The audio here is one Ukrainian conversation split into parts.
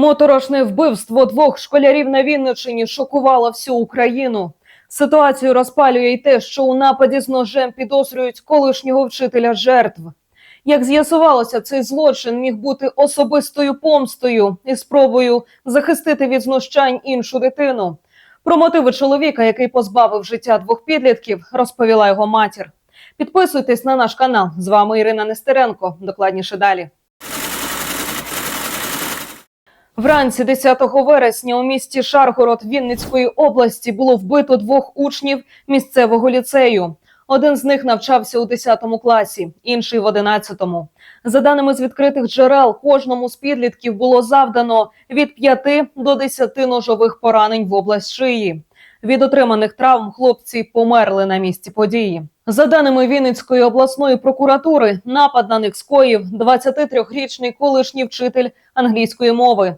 Моторошне вбивство двох школярів на Вінниччині шокувало всю Україну. Ситуацію розпалює й те, що у нападі з ножем підозрюють колишнього вчителя жертв. Як з'ясувалося, цей злочин міг бути особистою помстою і спробою захистити від знущань іншу дитину. Про мотиви чоловіка, який позбавив життя двох підлітків, розповіла його матір. Підписуйтесь на наш канал. З вами Ірина Нестеренко. Докладніше далі. Вранці 10 вересня у місті Шаргород Вінницької області було вбито двох учнів місцевого ліцею. Один з них навчався у 10 класі, інший в 11. За даними з відкритих джерел, кожному з підлітків було завдано від 5 до 10 ножових поранень в область шиї. Від отриманих травм хлопці померли на місці події. За даними Вінницької обласної прокуратури, напад на них скоїв 23-річний колишній вчитель англійської мови.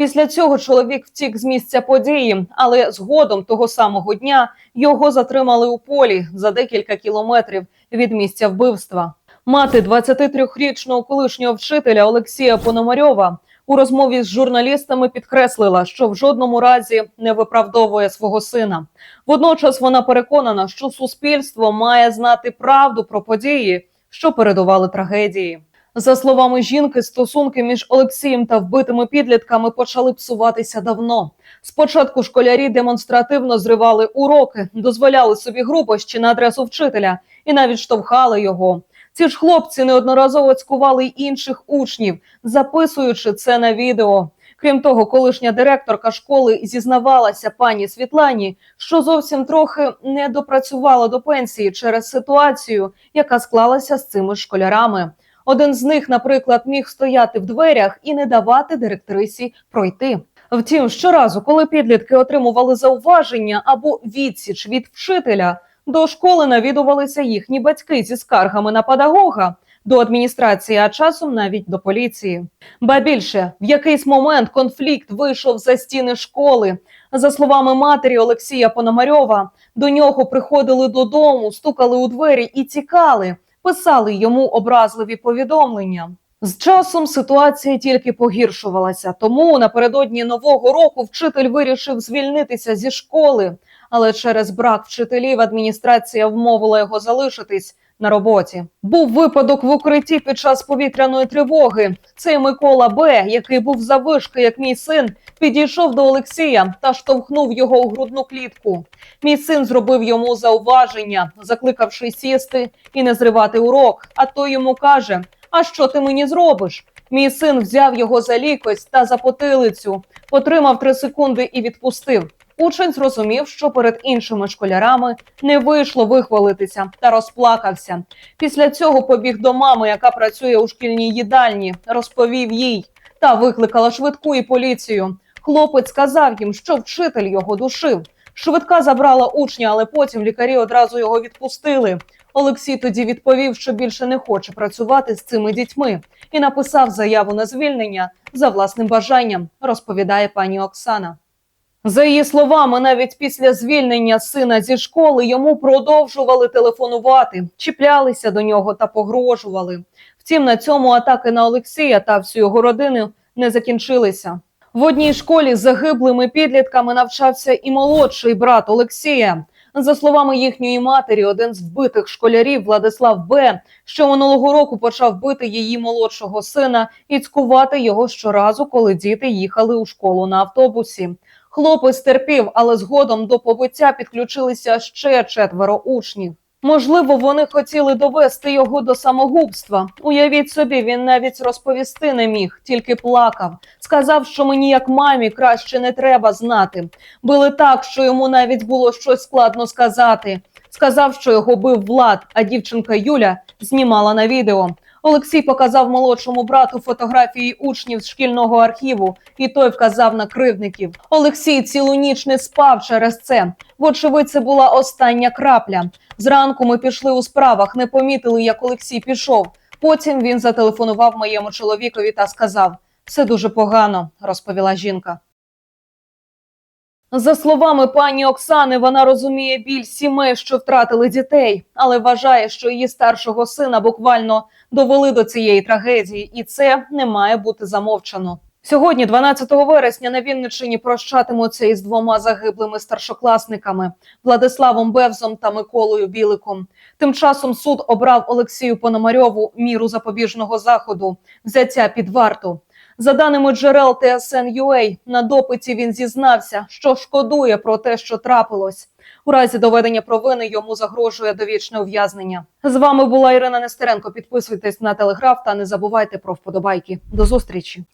Після цього чоловік втік з місця події, але згодом того самого дня його затримали у полі за декілька кілометрів від місця вбивства. Мати 23-річного колишнього вчителя Олексія Пономарьова у розмові з журналістами підкреслила, що в жодному разі не виправдовує свого сина. Водночас вона переконана, що суспільство має знати правду про події, що передували трагедії. За словами жінки, стосунки між Олексієм та вбитими підлітками почали псуватися давно. Спочатку школярі демонстративно зривали уроки, дозволяли собі грубощі на адресу вчителя і навіть штовхали його. Ці ж хлопці неодноразово цькували інших учнів, записуючи це на відео. Крім того, колишня директорка школи зізнавалася пані Світлані, що зовсім трохи не допрацювала до пенсії через ситуацію, яка склалася з цими школярами. Один з них, наприклад, міг стояти в дверях і не давати директрисі пройти. Втім, щоразу, коли підлітки отримували зауваження або відсіч від вчителя, до школи навідувалися їхні батьки зі скаргами на педагога. До адміністрації, а часом навіть до поліції. Ба більше в якийсь момент конфлікт вийшов за стіни школи. За словами матері Олексія Пономарьова, до нього приходили додому, стукали у двері і тікали писали йому образливі повідомлення. З часом ситуація тільки погіршувалася, тому напередодні нового року вчитель вирішив звільнитися зі школи, але через брак вчителів адміністрація вмовила його залишитись на роботі. Був випадок в укритті під час повітряної тривоги. Цей Микола Б, який був завишки, як мій син, підійшов до Олексія та штовхнув його у грудну клітку. Мій син зробив йому зауваження, закликавши сісти і не зривати урок. А той йому каже: А що ти мені зробиш? Мій син взяв його за лікоть та за потилицю, потримав три секунди і відпустив. Учень зрозумів, що перед іншими школярами не вийшло вихвалитися та розплакався. Після цього побіг до мами, яка працює у шкільній їдальні, розповів їй та викликала швидку і поліцію. Хлопець сказав їм, що вчитель його душив. Швидка забрала учня, але потім лікарі одразу його відпустили. Олексій тоді відповів, що більше не хоче працювати з цими дітьми, і написав заяву на звільнення за власним бажанням, розповідає пані Оксана. За її словами, навіть після звільнення сина зі школи йому продовжували телефонувати, чіплялися до нього та погрожували. Втім, на цьому атаки на Олексія та всю його родину не закінчилися. В одній школі загиблими підлітками навчався і молодший брат Олексія. За словами їхньої матері, один з вбитих школярів Владислав Б, що минулого року почав бити її молодшого сина і цькувати його щоразу, коли діти їхали у школу на автобусі. Хлопець терпів, але згодом до побиття підключилися ще четверо учнів. Можливо, вони хотіли довести його до самогубства. Уявіть собі, він навіть розповісти не міг, тільки плакав. Сказав, що мені, як мамі, краще не треба знати. Били так, що йому навіть було щось складно сказати. Сказав, що його бив Влад, а дівчинка Юля знімала на відео. Олексій показав молодшому брату фотографії учнів з шкільного архіву, і той вказав на кривдників. Олексій цілу ніч не спав через це. Вочевидь, це була остання крапля. Зранку ми пішли у справах, не помітили, як Олексій пішов. Потім він зателефонував моєму чоловікові та сказав: все дуже погано, розповіла жінка. За словами пані Оксани, вона розуміє біль сімей, що втратили дітей, але вважає, що її старшого сина буквально довели до цієї трагедії, і це не має бути замовчано. Сьогодні, 12 вересня, на Вінниччині прощатимуться із двома загиблими старшокласниками Владиславом Бевзом та Миколою Біликом. Тим часом суд обрав Олексію Пономарьову міру запобіжного заходу взяття під варту. За даними джерел TSN.ua, на допиті він зізнався, що шкодує про те, що трапилось. У разі доведення провини йому загрожує довічне ув'язнення. З вами була Ірина Нестеренко. Підписуйтесь на телеграф та не забувайте про вподобайки. До зустрічі.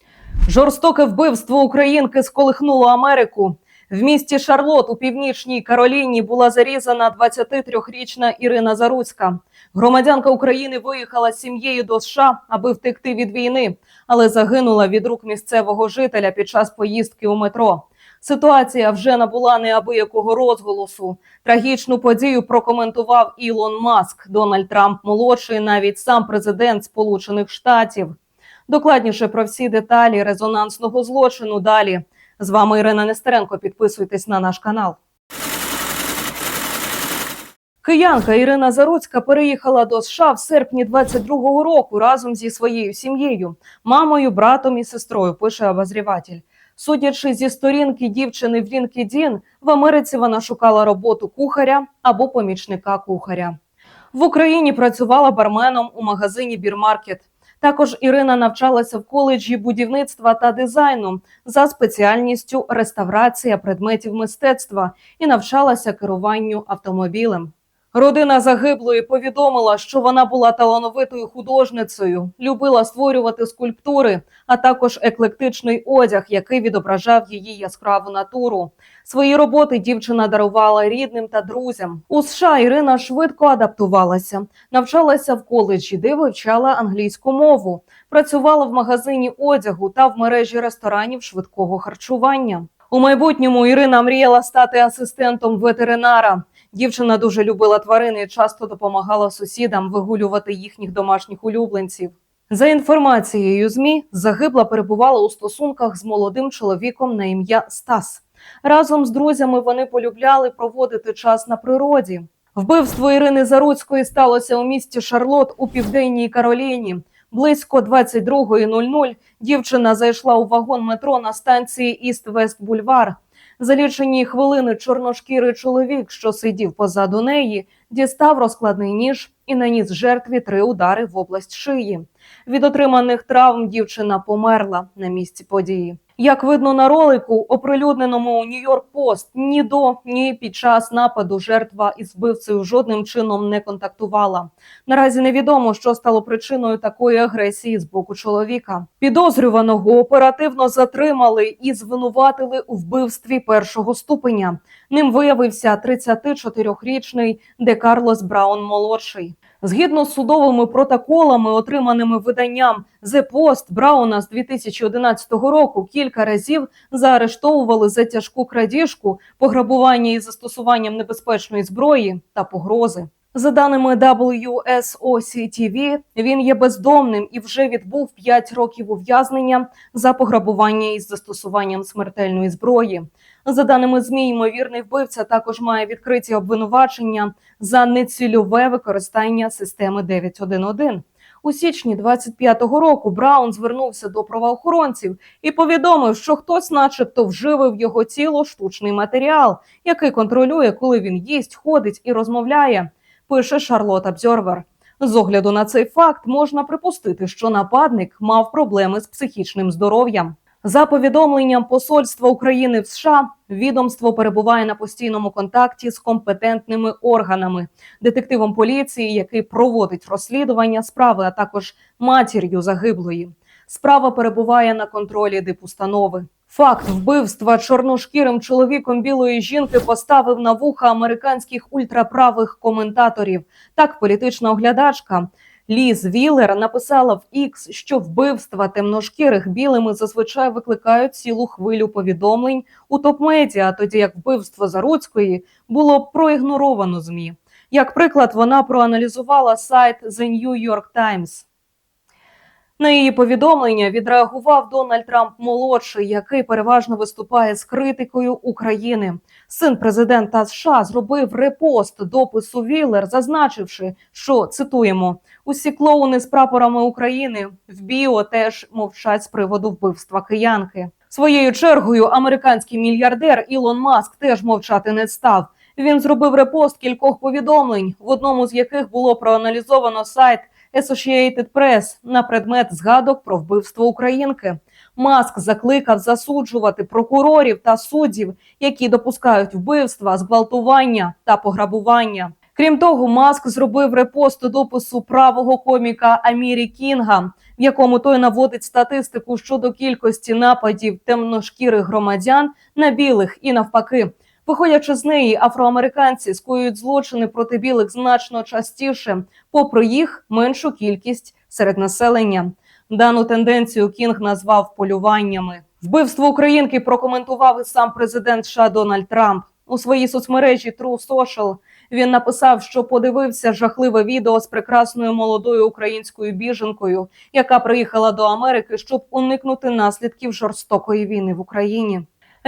Жорстоке вбивство українки сколихнуло Америку. В місті Шарлот у північній Кароліні була зарізана 23-річна Ірина Заруцька. Громадянка України виїхала з сім'єю до США, аби втекти від війни, але загинула від рук місцевого жителя під час поїздки у метро. Ситуація вже набула неабиякого розголосу. Трагічну подію прокоментував Ілон Маск. Дональд Трамп молодший, навіть сам президент Сполучених Штатів. Докладніше про всі деталі резонансного злочину далі. З вами Ірина Нестеренко. Підписуйтесь на наш канал. Киянка Ірина Заруцька переїхала до США в серпні 22-го року разом зі своєю сім'єю, мамою, братом і сестрою. Пише обозріватель. Судячи зі сторінки дівчини в LinkedIn, в Америці вона шукала роботу кухаря або помічника кухаря. В Україні працювала барменом у магазині Бірмаркет. Також Ірина навчалася в коледжі будівництва та дизайну за спеціальністю реставрація предметів мистецтва і навчалася керуванню автомобілем. Родина загиблої повідомила, що вона була талановитою художницею, любила створювати скульптури, а також еклектичний одяг, який відображав її яскраву натуру. Свої роботи дівчина дарувала рідним та друзям. У США Ірина швидко адаптувалася, навчалася в коледжі, де вивчала англійську мову, працювала в магазині одягу та в мережі ресторанів швидкого харчування. У майбутньому Ірина мріяла стати асистентом ветеринара. Дівчина дуже любила тварини і часто допомагала сусідам вигулювати їхніх домашніх улюбленців. За інформацією ЗМІ, загибла перебувала у стосунках з молодим чоловіком на ім'я Стас. Разом з друзями вони полюбляли проводити час на природі. Вбивство Ірини Заруцької сталося у місті Шарлот у південній Кароліні. Близько 22.00 дівчина зайшла у вагон метро на станції Іст-Вест Бульвар. За лічені хвилини чорношкірий чоловік, що сидів позаду неї, дістав розкладний ніж і наніс жертві три удари в область шиї. Від отриманих травм дівчина померла на місці події. Як видно на ролику, оприлюдненому Нью-Йорк Пост, ні до, ні під час нападу жертва із вбивцею жодним чином не контактувала. Наразі невідомо, що стало причиною такої агресії з боку чоловіка. Підозрюваного оперативно затримали і звинуватили у вбивстві першого ступеня. Ним виявився 34-річний Де Карлос Браун молодший. Згідно з судовими протоколами, отриманими виданням The Post, Брауна з 2011 року кілька разів заарештовували за тяжку крадіжку, пограбування із застосуванням небезпечної зброї та погрози. За даними WSOC-TV, він є бездомним і вже відбув 5 років ув'язнення за пограбування із застосуванням смертельної зброї. За даними ЗМІ, ймовірний вбивця також має відкриті обвинувачення за нецільове використання системи 911. У січні 25-го року Браун звернувся до правоохоронців і повідомив, що хтось, начебто, вживив його тіло штучний матеріал, який контролює, коли він їсть, ходить і розмовляє. Пише Шарлот Обзорвер. З огляду на цей факт можна припустити, що нападник мав проблеми з психічним здоров'ям. За повідомленням Посольства України в США, відомство перебуває на постійному контакті з компетентними органами, детективом поліції, який проводить розслідування справи, а також матір'ю загиблої. Справа перебуває на контролі дипустанови. Факт вбивства чорношкірим чоловіком білої жінки поставив на вуха американських ультраправих коментаторів. Так, політична оглядачка Ліз Віллер написала в X, що вбивства темношкірих білими зазвичай викликають цілу хвилю повідомлень у топ-медіа, тоді як вбивство Заруцької було проігноровано змі. Як приклад, вона проаналізувала сайт The New York Times. На її повідомлення відреагував Дональд Трамп молодший, який переважно виступає з критикою України. Син президента США зробив репост допису Віллер, зазначивши, що цитуємо: усі клоуни з прапорами України в біо теж мовчать з приводу вбивства киянки. Своєю чергою американський мільярдер Ілон Маск теж мовчати не став. Він зробив репост кількох повідомлень, в одному з яких було проаналізовано сайт Associated Press на предмет згадок про вбивство українки. Маск закликав засуджувати прокурорів та суддів, які допускають вбивства, зґвалтування та пограбування. Крім того, Маск зробив репост допису правого коміка Амірі Кінга, в якому той наводить статистику щодо кількості нападів темношкірих громадян на білих і навпаки. Виходячи з неї, афроамериканці скоюють злочини проти білих значно частіше, попри їх меншу кількість серед населення. Дану тенденцію Кінг назвав полюваннями. Вбивство українки прокоментував і сам президент США Дональд Трамп у своїй соцмережі True Social. Він написав, що подивився жахливе відео з прекрасною молодою українською біженкою, яка приїхала до Америки, щоб уникнути наслідків жорстокої війни в Україні.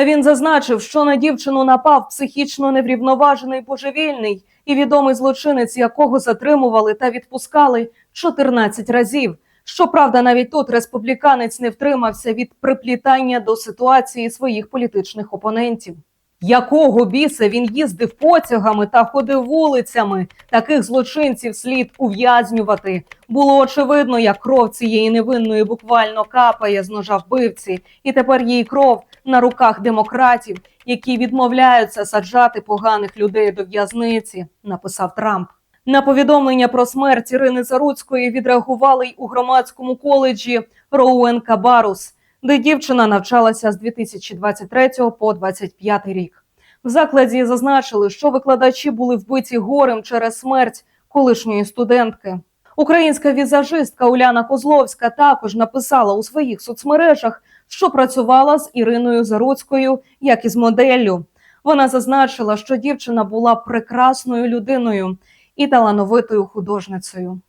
Він зазначив, що на дівчину напав психічно неврівноважений божевільний і відомий злочинець, якого затримували та відпускали 14 разів. Щоправда, навіть тут республіканець не втримався від приплітання до ситуації своїх політичних опонентів. Якого біса він їздив потягами та ходив вулицями? Таких злочинців слід ув'язнювати. Було очевидно, як кров цієї невинної буквально капає з ножа вбивці, і тепер її кров на руках демократів, які відмовляються саджати поганих людей до в'язниці, написав Трамп. На повідомлення про смерть Ірини Заруцької відреагували й у громадському коледжі Роуен Кабарус, де дівчина навчалася з 2023 по 2025 рік. В закладі зазначили, що викладачі були вбиті горем через смерть колишньої студентки. Українська візажистка Уляна Козловська також написала у своїх соцмережах, що працювала з Іриною Заруцькою як із моделлю. Вона зазначила, що дівчина була прекрасною людиною і талановитою художницею.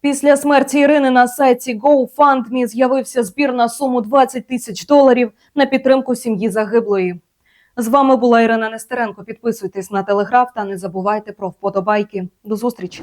Після смерті Ірини на сайті GoFundMe з'явився збір на суму 20 тисяч доларів на підтримку сім'ї загиблої. З вами була Ірина Нестеренко. Підписуйтесь на телеграф та не забувайте про вподобайки. До зустрічі.